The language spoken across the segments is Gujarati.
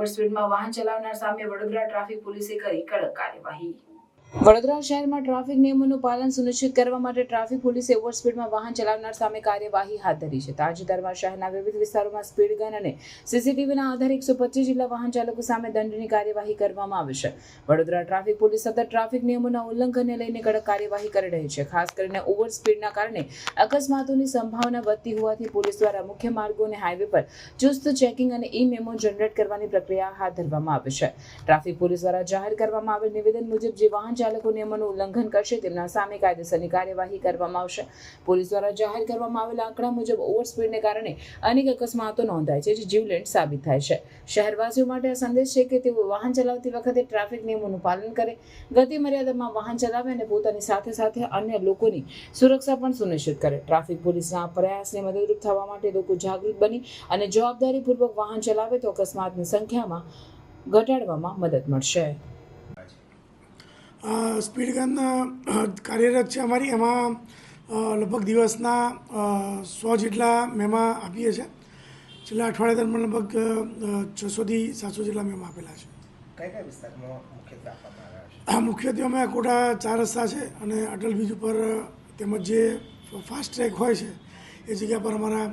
ઓવર સ્પીડમાં વાહન ચલાવનાર સામે વડોદરા ટ્રાફિક પોલીસે કરી કડક કાર્યવાહી. વડોદરા શહેરમાં ટ્રાફિક નિયમોનું પાલન સુનિશ્ચિત કરવા માટે ટ્રાફિક પોલીસે ઓવર સ્પીડમાં વાહન ચલાવનાર સામે કાર્યવાહી હાથ ધરી છે. તાજેતરમાં શહેરના વિવિધ વિસ્તારોમાં સ્પીડ ગન અને સીસીટીવીના આધારે એકસો પચીસ જેટલા વાહન ચાલકો સામે દંડની કાર્યવાહી કરવામાં આવી છે. વડોદરા ટ્રાફિક પોલીસ સતત ટ્રાફિક નિયમોના ઉલ્લંઘનને લઈને કડક કાર્યવાહી કરી રહી છે. ખાસ કરીને ઓવર સ્પીડના કારણે અકસ્માતોની સંભાવના વધતી હોવાથી પોલીસ દ્વારા મુખ્ય માર્ગો અને હાઈવે પર ચુસ્ત ચેકિંગ અને ઈ મેમો જનરેટ કરવાની પ્રક્રિયા હાથ ધરવામાં આવી છે. ટ્રાફિક પોલીસ દ્વારા જાહેર કરવામાં આવેલ નિવેદન મુજબ જે વાહન ચાલકો નિયમોનું ઉલ્લંઘન કરશે, તેમના સામે કાયદેસરની કાર્યવાહી કરવામાં આવશે. પોલીસ દ્વારા જાહેર કરવામાં આવેલા આંકડા મુજબ ઓવરસ્પીડને કારણે અનેક અકસ્માતો નોંધાય છે, જે જીવલેણ સાબિત થાય છે. શહેરવાસીઓ માટે આ સંદેશ છે કે તેઓ વાહન ચલાવતી વખતે ટ્રાફિક નિયમોનું પાલન કરે, ગતિ મર્યાદામાં વાહન ચલાવે અને પોતાની સાથે સાથે અન્ય લોકોની સુરક્ષા પણ સુનિશ્ચિત કરે. ટ્રાફિક પોલીસના પ્રયાસને મદદરૂપ થવા માટે લોકો જાગૃત બની અને જવાબદારીપૂર્વક વાહન ચલાવે તો અકસ્માતની સંખ્યામાં ઘટાડવામાં મદદ મળશે. સ્પીડ ગન કાર્યરત છે અમારી. એમાં લગભગ દિવસના સો જેટલા મેમાં આપીએ છીએ છેલ્લા અઠવાડિયા દરમિયાન લગભગ છસોથી સાતસો જેટલા મેમ આપેલા છે. મુખ્યત્વે અમે કોટા ચાર રસ્તા છે અને અટલ બ્રિજ ઉપર તેમજ જે ફાસ્ટ ટ્રેક હોય છે એ જગ્યા પર અમારા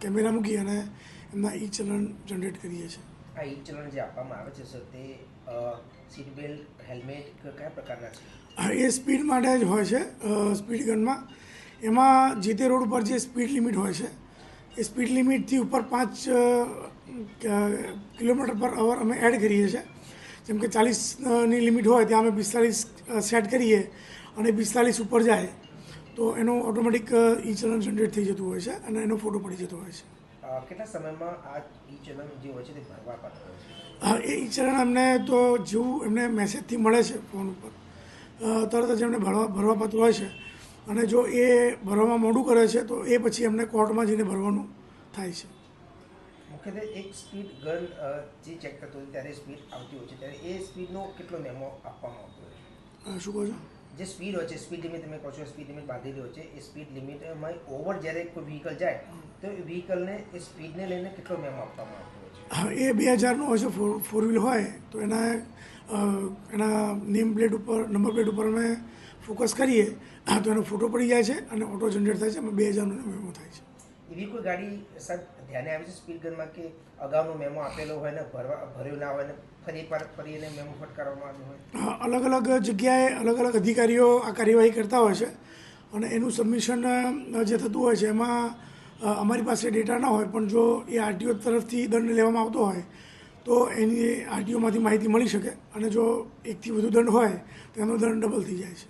કેમેરા મૂકી અને એમના ઈ ચલણ જનરેટ કરીએ છીએ. આ ઈ ચલણ જે આપવામાં આવે છે સર તે સીટ બેલ્ટ હેલ્મેટ કયા પ્રકારના છે? એ સ્પીડ માટે જ હોય છે સ્પીડ ગનમાં એમાં જે તે રોડ ઉપર જે સ્પીડ લિમિટ હોય છે, એ સ્પીડ લિમિટથી ઉપર પાંચ કિલોમીટર પર અવર અમે એડ કરીએ છીએ. જેમ કે ચાલીસની લિમિટ હોય ત્યાં અમે પિસ્તાલીસ સેટ કરીએ અને પિસ્તાલીસ ઉપર જાય, તો એનું ઓટોમેટિક ઈ ચલણ જનરેટ થઈ જતું હોય છે અને એનો ફોટો પડી જતો હોય છે. કેટલા સમયમાં આ ઈ ચલણ જે હોય છે તે ભરવા પાત્ર હા, એ ઈ ચલણ અમને તો જેવું એમને મેસેજથી મળે છે ફોન ઉપર. તરત જ એમને ભરવા ભરવાપત્ર હોય છે. અને જો એ ભરવામાં મોડું કરે છે તો એ પછી એમને કોર્ટમાં જઈને ભરવાનું થાય છે. મુખ્યત્વે એક સ્પીડ ગન જે ચેક કરતો હોય ત્યારે સ્પીડ આવતી હોય છે. ત્યારે એ સ્પીડનો કેટલો મેમો આપવામાં આવતો હોય છે? શું કહો છો? જે સ્પીડ હોય છે સ્પીડ લિમિટ તમે કહો છો સ્પીડ લિમિટ બાંધેલી હોય છે, એ સ્પીડ લિમિટમાં ઓવર જ્યારે કોઈ વ્હીકલ જાય, તો એ વ્હીકલને એ સ્પીડને લઈને કેટલો મેમો આપવામાં આવતો હોય છે? એ બે હજારનો હોય છે ફોર ફોર વ્હીલ હોય, તો એના એના નેમ પ્લેટ ઉપર નંબર પ્લેટ ઉપર અમે ફોકસ કરીએ તો એનો ફોટો પડી જાય છે અને ઓટો જનરેટ થાય છે, એમાં બે હજારનો મેમો થાય છે. એવી કોઈ ગાડી સાહેબ ધ્યાને આવે છે સ્પીડ ગનમાં કે અગાઉનો મેમો આપેલો હોય ને, ભરવા, ભર્યો ના હોય ને, ફરી પર ફરી એને મેમો ફટકારવામાં આવ્યો હોય? અલગ અલગ જગ્યાએ અલગ અલગ અધિકારીઓ આ કાર્યવાહી કરતા હોય છે. અને એનું સબમિશન જે થતું હોય છે, એમાં અમારી પાસે ડેટા ના હોય, પણ જો એ આરટીઓ તરફથી દંડ લેવામાં આવતો હોય, તો એની આરટીઓમાંથી માહિતી મળી શકે. અને જો એકથી વધુ દંડ હોય, તો એનો દંડ ડબલ થઈ જાય છે.